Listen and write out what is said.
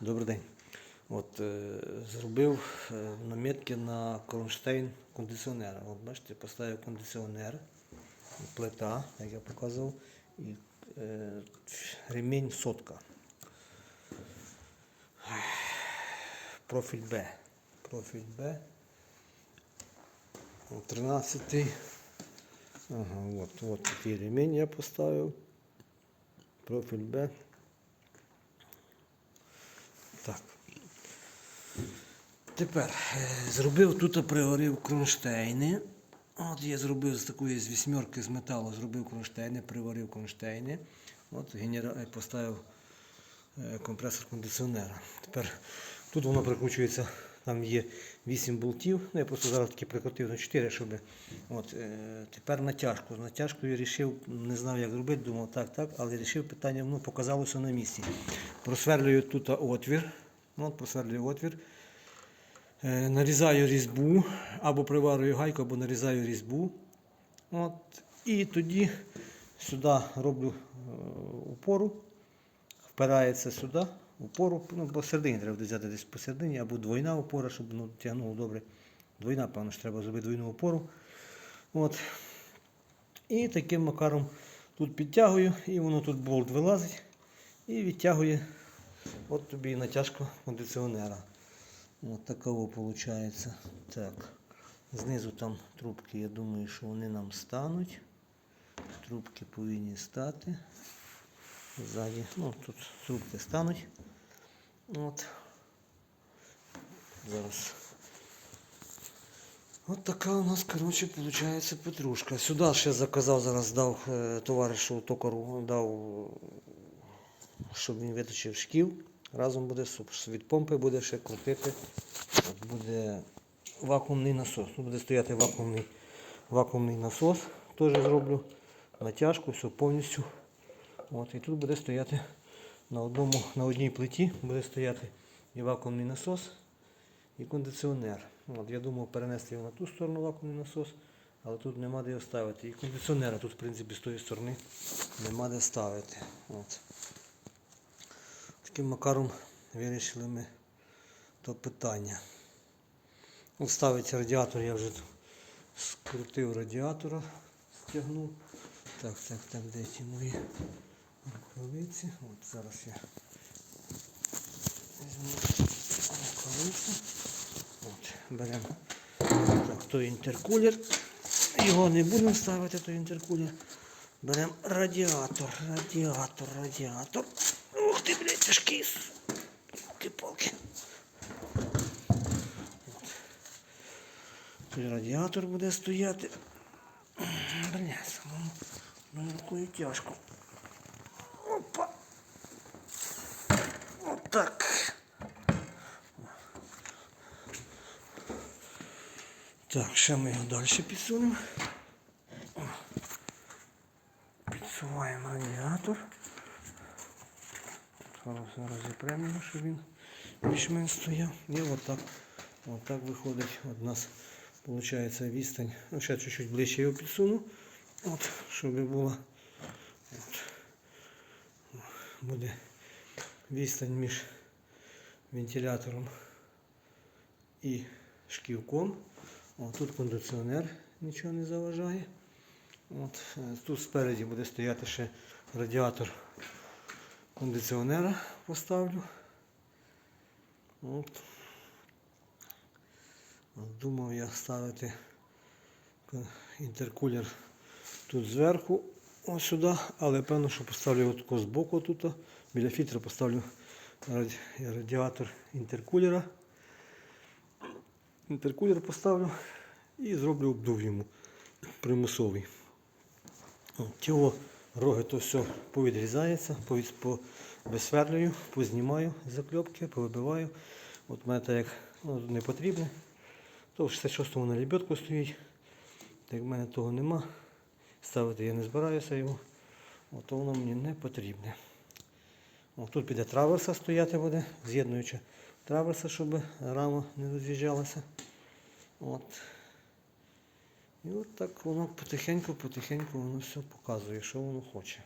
Добрий день. От, е, зробив е, намітки на кронштейн кондиціонера. От бачите, поставив кондиціонер, плита, як я показував, і е, ремінь сотка. Профіль Б. Профіль Б. 13. Ага, от, от такий ремінь я поставив. Профіль Б. Так. Тепер е, зробив тут пригорів кронштейни. От я зробив з такої з вісьмерки з металу, зробив кронштейни, приварив кронштейни. От генера... е, поставив е, компресор кондиціонера. Тепер тут воно прикручується, там є 8 болтів. Ну, я просто зараз таки прикрутив на 4, щоб. От, е, тепер натяжку. З натяжкою вирішив, не знав, як зробити, думав так, так, але вирішив питання, ну, показалося на місці. Просверлюю тут отвір. Ну, от просверлюю отвір. Е, нарізаю різьбу, або приварюю гайку, або нарізаю різьбу. От, і тоді сюди роблю е, упору, впирається сюди, упору, ну, посередині треба взяти десь посередині, або двойна опора, щоб ну, тягнуло добре. Двойна, певно, що треба зробити двойну опору. От. І таким макаром тут підтягую, і воно тут болт вилазить і відтягує от тобі натяжка кондиціонера. От такого виходить. Так. Знизу там трубки, я думаю, що вони нам стануть. Трубки повинні стати. Ззаді, ну тут трубки стануть. От. Зараз. От така у нас, коротше, виходить петрушка. Сюди ще заказав, зараз дав е, товаришу токару, дав, щоб він виточив шків. Разом буде супер. Від помпи буде ще крутити. Буде вакуумний насос. Тут буде стояти вакуумний, вакуумний насос. Теж зроблю натяжку, все повністю. От, і тут буде стояти на, одному, на одній плиті буде стояти і вакуумний насос, і кондиціонер. От, я думав перенести його на ту сторону вакуумний насос, але тут нема де його ставити. І кондиціонера тут, в принципі, з тої сторони нема де ставити. От. Таким макаром вирішили ми то питання. От ставиться радіатор, я вже скрутив радіатора, стягнув. Так, так, так, де ті мої рукавиці? От зараз я візьму рукавиці. От, беремо так, той інтеркулер. Його не будемо ставити, той інтеркулер. Беремо радіатор, радіатор, радіатор. Ух ти, блядь, тяжкий. Палки-палки. Тут радіатор буде стояти. Бля, самому одною рукою тяжко. Отак. Так, ще ми його далі підсунемо. Підсуваємо радіатор. Зараз зараз щоб він більш-менш стояв. І отак. Отак виходить. От нас виходить відстань. Ну, ще чуть-чуть ближче його підсуну. От, щоб була. От. Буде відстань між вентилятором і шківком. О, тут кондиціонер нічого не заважає. От, е, тут спереді буде стояти ще радіатор кондиціонера поставлю. От. Думав я ставити інтеркулер тут зверху, ось сюди, але певно, що поставлю його тако збоку тут. Біля фільтра поставлю раді- радіатор інтеркулера. Інтеркулер поставлю і зроблю обдув йому примусовий. Його роги то все повідрізається, повід- по- висверлюю, познімаю закльопки, повибиваю. От мене так як ну, не потрібне. То в 66-му на лебедку стоїть. Так в мене того нема. Ставити я не збираюся. От, то воно мені не потрібне. От, тут піде траверса стояти буде, з'єднуючи траверса, щоб рама не роз'їжджалася. От. І от так воно потихеньку, потихеньку воно все показує, що воно хоче.